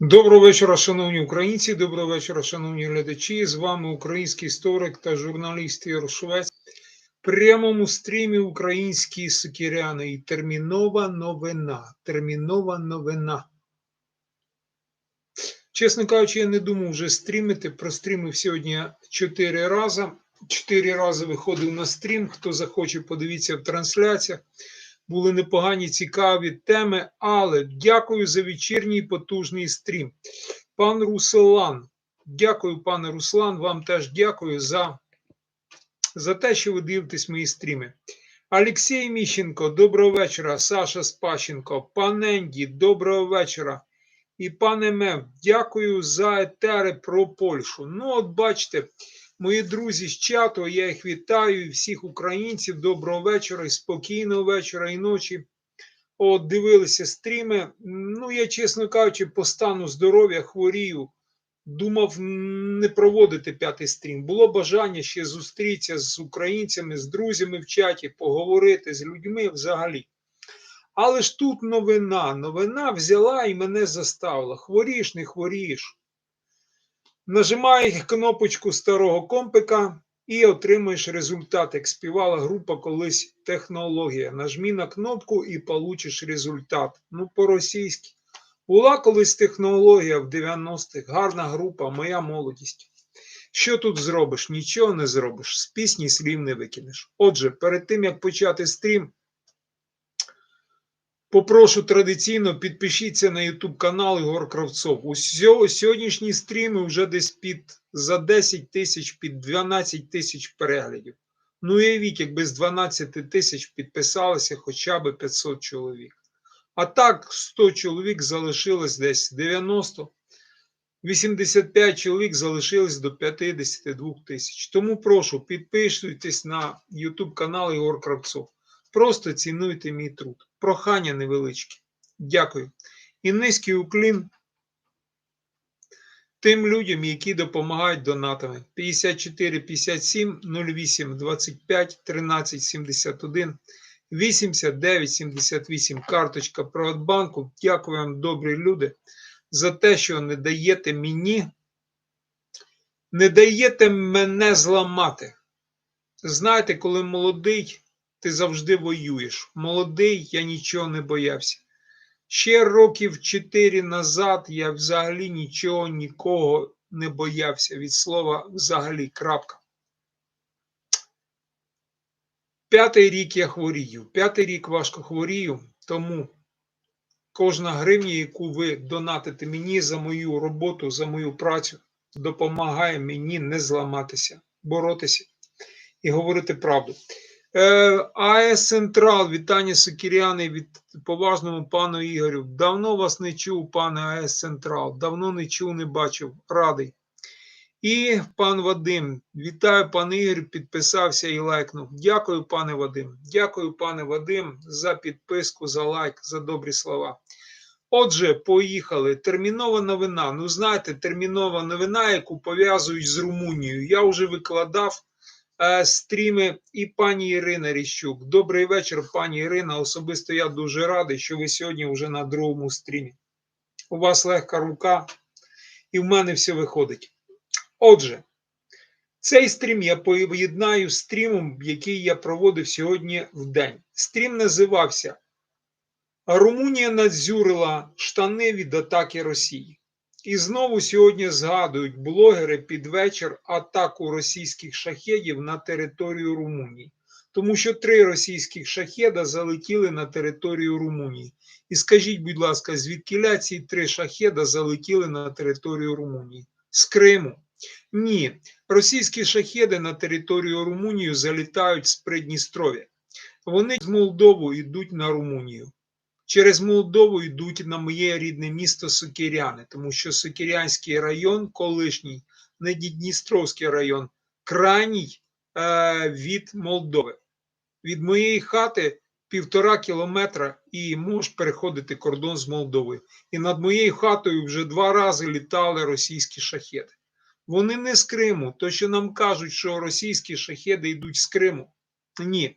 Доброго вечора, шановні українці. Доброго вечора, шановні глядачі. З вами український історик та журналіст Ігор Швець. Прямому стрімі українські сокиряни і термінова новина. Термінова новина. Чесно кажучи, я не думав вже стрімити. Прострімив сьогодні 4 рази. 4 рази виходив на стрім. Хто захоче, подивіться в трансляціях. Були непогані цікаві теми, але дякую за вечірній потужний стрім. Пан Руслан, дякую, пане Руслан. Вам теж дякую за, за те, що ви дивитесь мої стріми. Олексій Міщенко, доброго вечора. Саша Спащенко, пан Енді, доброго вечора. І пане Мев, дякую за етери про Польщу. Ну, от бачите, мої друзі з чату, я їх вітаю, і всіх українців. Доброго вечора, і спокійного вечора і ночі. От дивилися стріми. Ну, я, чесно кажучи, по стану здоров'я хворію. Думав не проводити п'ятий стрім. Було бажання ще зустрітися з українцями, з друзями в чаті, поговорити з людьми взагалі. Але ж тут новина. Новина взяла і мене заставила. Хворіш, не хворієш. Нажимай кнопочку старого компика і отримаєш результат, як співала група колись технологія. Нажмі на кнопку і получиш результат. Ну, по-російськи. Була колись технологія в 90-х, гарна група, моя молодість. Що тут зробиш? Нічого не зробиш. З пісні слів не викинеш. Отже, перед тим як почати стрім, Попрошу традиційно підпишіться на YouTube канал Ігор Кравцов. Усього сьогоднішні стріми вже десь під за 10 тисяч, під 12 тисяч переглядів. Ну уявіть, якби з 12 тисяч підписалися хоча б 500 чоловік. А так 100 чоловік залишилось десь 90, 85 чоловік залишилось до 52 тисяч. Тому прошу підписуйтесь на YouTube канал Ігор Кравцов. Просто цінуйте мій труд. Прохання невеличке. Дякую. І низький уклін тим людям, які допомагають донатами. 54 57 08 25 13 71 89 78. Карточка Приватбанку. Дякую вам, добрі люди, за те, що не даєте мені, не даєте мене зламати. Знаєте, коли молодий ти завжди воюєш. Молодий, я нічого не боявся. Ще років чотири назад я взагалі нічого, нікого не боявся від слова взагалі. крапка. П'ятий рік я хворію. П'ятий рік важко хворію, тому кожна гривня, яку ви донатите мені за мою роботу, за мою працю, допомагає мені не зламатися, боротися і говорити правду. Е, АЕС Централ, вітання Сокіряни від поважному пану Ігорю. Давно вас не чув, пане АЕС Централ. Давно не чув, не бачив. Радий. І пан Вадим, вітаю, пан Ігор, підписався і лайкнув. Дякую, пане Вадим. Дякую, пане Вадим, за підписку, за лайк, за добрі слова. Отже, поїхали. Термінова новина. Ну, знаєте, термінова новина, яку пов'язують з Румунією. Я вже викладав стріми і пані Ірина Ріщук. Добрий вечір, пані Ірина. Особисто я дуже радий, що ви сьогодні вже на другому стрімі. У вас легка рука, і в мене все виходить. Отже, цей стрім я поєднаю з стрімом, який я проводив сьогодні в день. Стрім називався Румунія надзюрила штани від атаки Росії. І знову сьогодні згадують блогери під вечір атаку російських шахедів на територію Румунії, тому що три російських шахеда залетіли на територію Румунії. І скажіть, будь ласка, звідки ці три шахеда залетіли на територію Румунії? З Криму? Ні, російські шахеди на територію Румунії залітають з Придністров'я. Вони з Молдову йдуть на Румунію через Молдову йдуть на моє рідне місто Сокиряни, тому що Сокирянський район, колишній, не Дністровський район, крайній е, від Молдови. Від моєї хати півтора кілометра і можеш переходити кордон з Молдовою. І над моєю хатою вже два рази літали російські шахеди. Вони не з Криму. То, що нам кажуть, що російські шахеди йдуть з Криму. Ні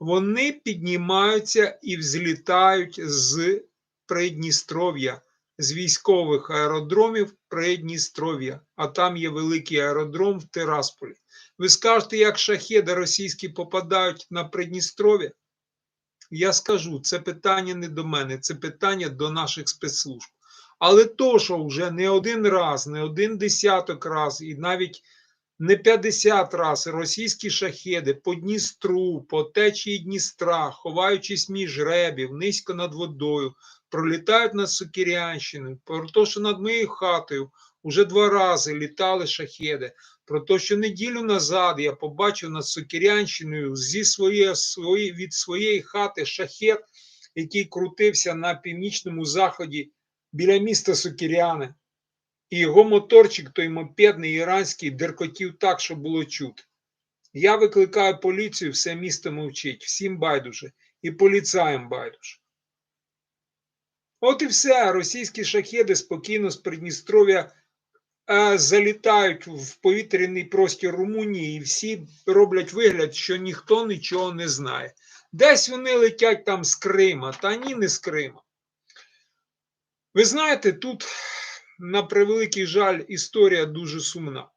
вони піднімаються і взлітають з Придністров'я, з військових аеродромів Придністров'я, а там є великий аеродром в Тирасполі. Ви скажете, як шахеди російські попадають на Придністров'я? Я скажу, це питання не до мене, це питання до наших спецслужб. Але то, що вже не один раз, не один десяток раз, і навіть не 50 раз російські шахеди по Дністру, по течії Дністра, ховаючись між ребів, низько над водою, пролітають над Сокирянщиною, про те, що над моєю хатою вже два рази літали шахеди, про те, що неділю назад я побачив над Сокирянщиною зі своєї, свої, від своєї хати шахет, який крутився на північному заході біля міста Сокиряни. І його моторчик, той мопедний іранський, деркотів так, що було чути. Я викликаю поліцію, все місто мовчить, всім байдуже, і поліцаєм байдуже. От і все. Російські шахеди спокійно з Придністров'я е, залітають в повітряний простір Румунії, і всі роблять вигляд, що ніхто нічого не знає. Десь вони летять там з Крима, та ні, не з Крима. Ви знаєте, тут, на превеликий жаль, історія дуже сумна.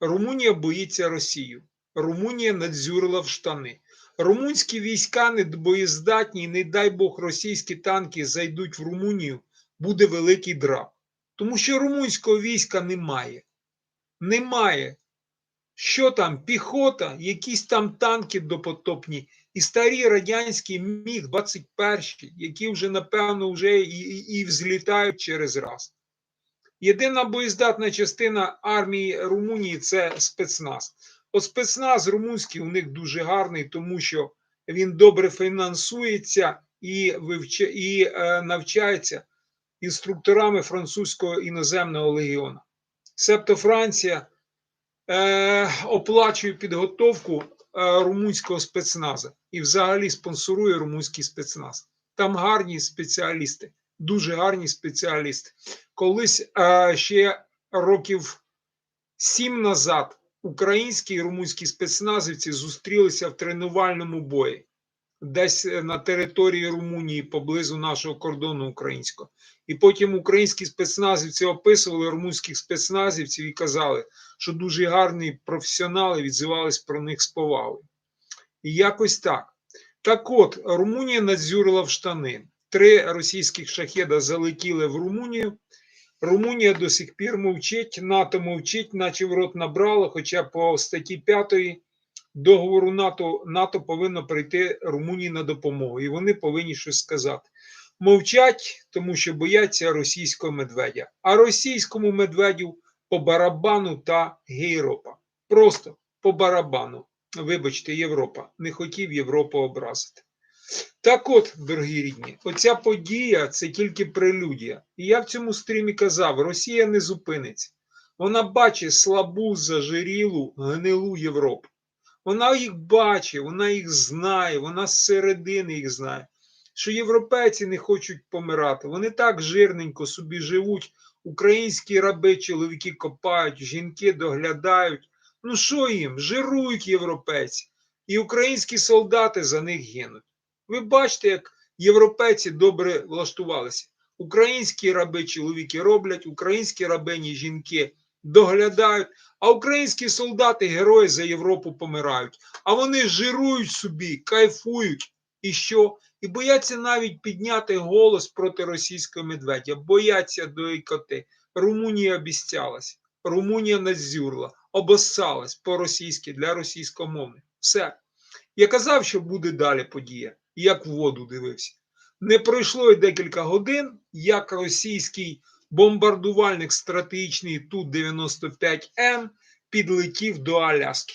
Румунія боїться Росію. Румунія надзюрила в штани. Румунські війська не боєздатні, і не дай Бог російські танки зайдуть в Румунію, буде великий драп. Тому що румунського війська немає. Немає. Що там, піхота, якісь там танки допотопні, і старі радянські міг 21 які вже, напевно, вже і, і, і взлітають через раз. Єдина боєздатна частина армії Румунії це спецназ. От спецназ румунський у них дуже гарний, тому що він добре фінансується і, вивча, і е, навчається інструкторами французького іноземного легіона. Себто Франція е, оплачує підготовку е, румунського спецназа і взагалі спонсорує румунський спецназ. Там гарні спеціалісти, дуже гарні спеціалісти. Колись е, ще років сім назад українські і румунські спецназівці зустрілися в тренувальному бої десь на території Румунії поблизу нашого кордону українського. І потім українські спецназівці описували румунських спецназівців і казали, що дуже гарні професіонали відзивались про них з повагою. І якось так. Так от, Румунія надзюрила в штани. Три російських шахеда залетіли в Румунію. Румунія до сих пір мовчить, НАТО мовчить, наче в рот набрало, хоча по статті 5 договору НАТО НАТО повинно прийти Румунії на допомогу, і вони повинні щось сказати. Мовчать, тому що бояться російського медведя, а російському медведю по барабану та гейропа. Просто по барабану. Вибачте, Європа. Не хотів Європу образити. Так от, дорогі рідні, оця подія це тільки прелюдія. І я в цьому стрімі казав: Росія не зупиниться. Вона бачить слабу, зажирілу, гнилу Європу. Вона їх бачить, вона їх знає, вона зсередини їх знає. Що європейці не хочуть помирати. Вони так жирненько собі живуть. Українські раби, чоловіки копають, жінки доглядають. Ну що їм? Жирують європейці. І українські солдати за них гинуть. Ви бачите, як європейці добре влаштувалися. Українські раби чоловіки роблять, українські рабині жінки доглядають, а українські солдати, герої за Європу помирають. А вони жирують собі, кайфують. І що? І бояться навіть підняти голос проти російського медведя, бояться до ікоти. Румунія обіцялась, Румунія надзюрла, обоссалась по-російськи для російськомовних. Все. Я казав, що буде далі подія, як в воду дивився. Не пройшло й декілька годин, як російський бомбардувальник стратегічний Ту-95М підлетів до Аляски.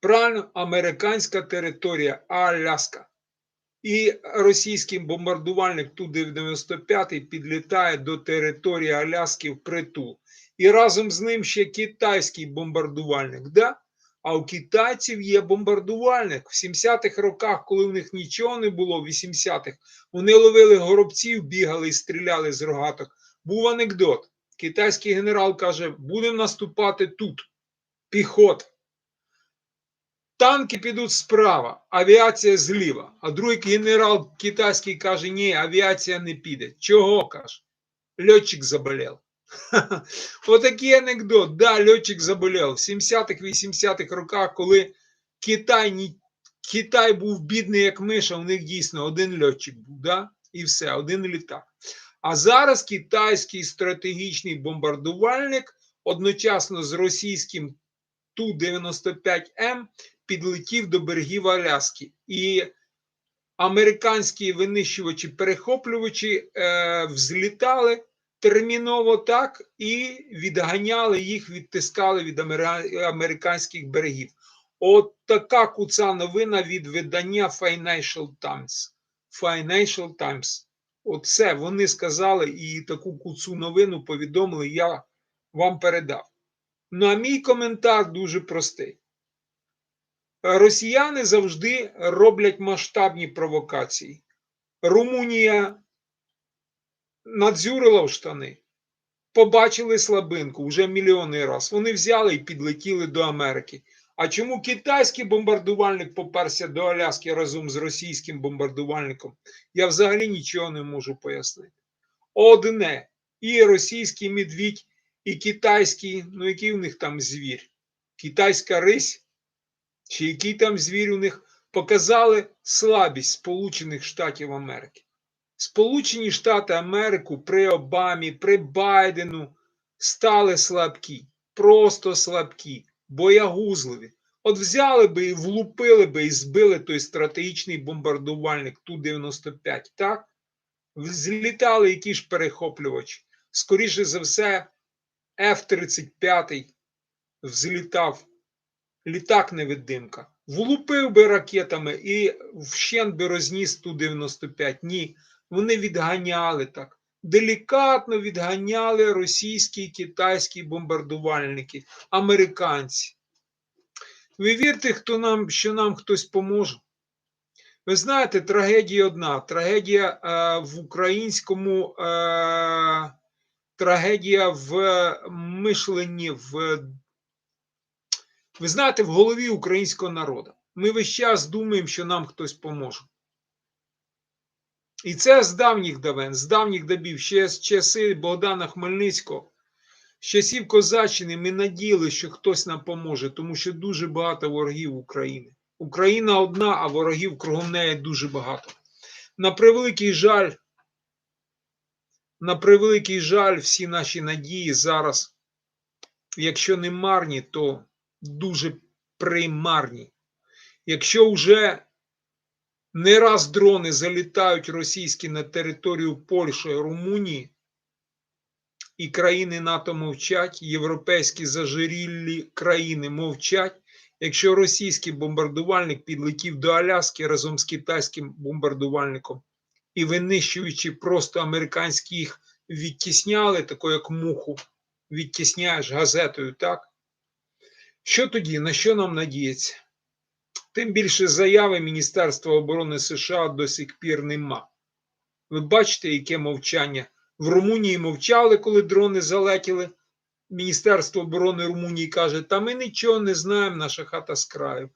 Правильно, американська територія Аляска. І російський бомбардувальник Ту-95 підлітає до території Аляски в притул. І разом з ним ще китайський бомбардувальник. Да? А у китайців є бомбардувальник. В 70-х роках, коли в них нічого не було, в 80-х, вони ловили горобців, бігали і стріляли з рогаток. Був анекдот. Китайський генерал каже: будемо наступати тут. Піхот. танки підуть справа, авіація зліва. А другий генерал китайський каже: ні, авіація не піде. Чого каже? Льотчик заболів. Отакий анекдот. Да, льотчик заболів. В 70-х, 80-х роках, коли Китай, Китай був бідний, як миша, у них дійсно один льотчик був, да? і все, один літак. А зараз китайський стратегічний бомбардувальник одночасно з російським Ту-95М підлетів до берегів Аляски. І американські винищувачі перехоплювачі е, взлітали терміново так і відганяли їх, відтискали від американських берегів. От така куца новина від видання Financial Times. Financial Times. Оце вони сказали і таку куцу новину повідомили, я вам передав. Ну, а мій коментар дуже простий. Росіяни завжди роблять масштабні провокації. Румунія надзюрила в штани, побачили слабинку вже мільйони раз. Вони взяли і підлетіли до Америки. А чому китайський бомбардувальник поперся до Аляски разом з російським бомбардувальником? Я взагалі нічого не можу пояснити. Одне і російський медвідь, і китайський, ну який у них там звір? Китайська рись, чи який там звір у них показали слабість Сполучених Штатів Америки. Сполучені Штати Америку при Обамі, при Байдену стали слабкі, просто слабкі, боягузливі. От взяли би і влупили би і збили той стратегічний бомбардувальник Ту-95, так? Злітали які ж перехоплювачі. Скоріше за все, F-35 взлітав літак невидимка. Влупив би ракетами і вщент би розніс Ту-95. Ні, вони відганяли так. Делікатно відганяли російські і китайські бомбардувальники, американці. Ви вірте, хто нам, що нам хтось поможе? Ви знаєте, трагедія одна. Трагедія е, в українському, е, трагедія в мишленні, в, ви знаєте, в голові українського народу. Ми весь час думаємо, що нам хтось поможе. І це з давніх давен, з давніх добів, ще з часи Богдана Хмельницького, з часів Козаччини ми надіяли, що хтось нам поможе, тому що дуже багато ворогів України. Україна одна, а ворогів кругом неї дуже багато. На превеликий жаль, на превеликий жаль, всі наші надії зараз, якщо не марні, то дуже примарні. Якщо вже не раз дрони залітають російські на територію Польщі, Румунії, і країни НАТО мовчать, європейські зажирілі країни мовчать. Якщо російський бомбардувальник підлетів до Аляски разом з китайським бомбардувальником і винищуючи просто американські їх відтісняли, тако як муху, відтісняєш газетою, так? Що тоді? На що нам надіється? Тим більше заяви Міністерства оборони США до сих пір нема. Ви бачите, яке мовчання. В Румунії мовчали, коли дрони залетіли. Міністерство оборони Румунії каже, та ми нічого не знаємо, наша хата з краю.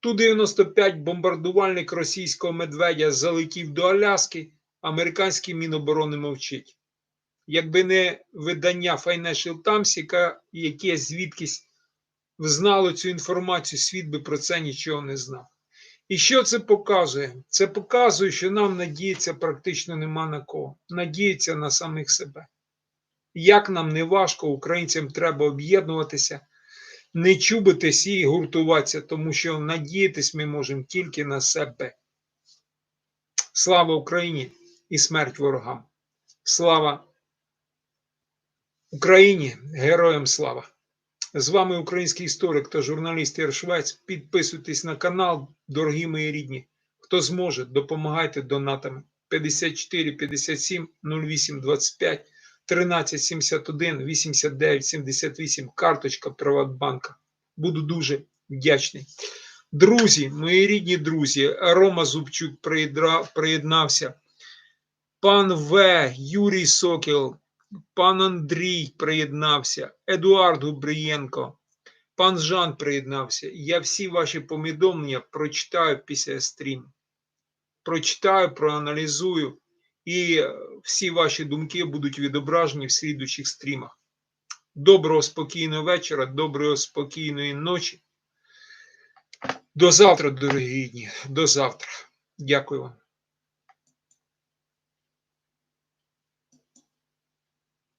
Ту-95 бомбардувальник російського медведя залетів до Аляски, американський Міноборони мовчить. Якби не видання Financial Times, яке звідкись знало цю інформацію, світ би про це нічого не знав. І що це показує? Це показує, що нам надіятися практично нема на кого. Надіятися на самих себе. Як нам не важко, українцям треба об'єднуватися, не чубитись і гуртуватися, тому що надіятись ми можемо тільки на себе. Слава Україні і смерть ворогам! Слава Україні! Героям слава! З вами український історик та журналіст Ір Швець. Підписуйтесь на канал, дорогі мої рідні. Хто зможе, допомагайте донатами 54 57 08 25 13 71 89 78. Карточка Приватбанка. Буду дуже вдячний. Друзі, мої рідні друзі, Рома Зубчук приєднався. Пан В, Юрій Сокіл, пан Андрій приєднався, Едуард Губрієнко, Пан Жан приєднався. Я всі ваші повідомлення прочитаю після стріму. Прочитаю, проаналізую, і е, всі ваші думки будуть відображені в слідучих стрімах. Доброго спокійного вечора, доброго спокійної ночі. До завтра, дорогі рідні. До завтра. Дякую вам.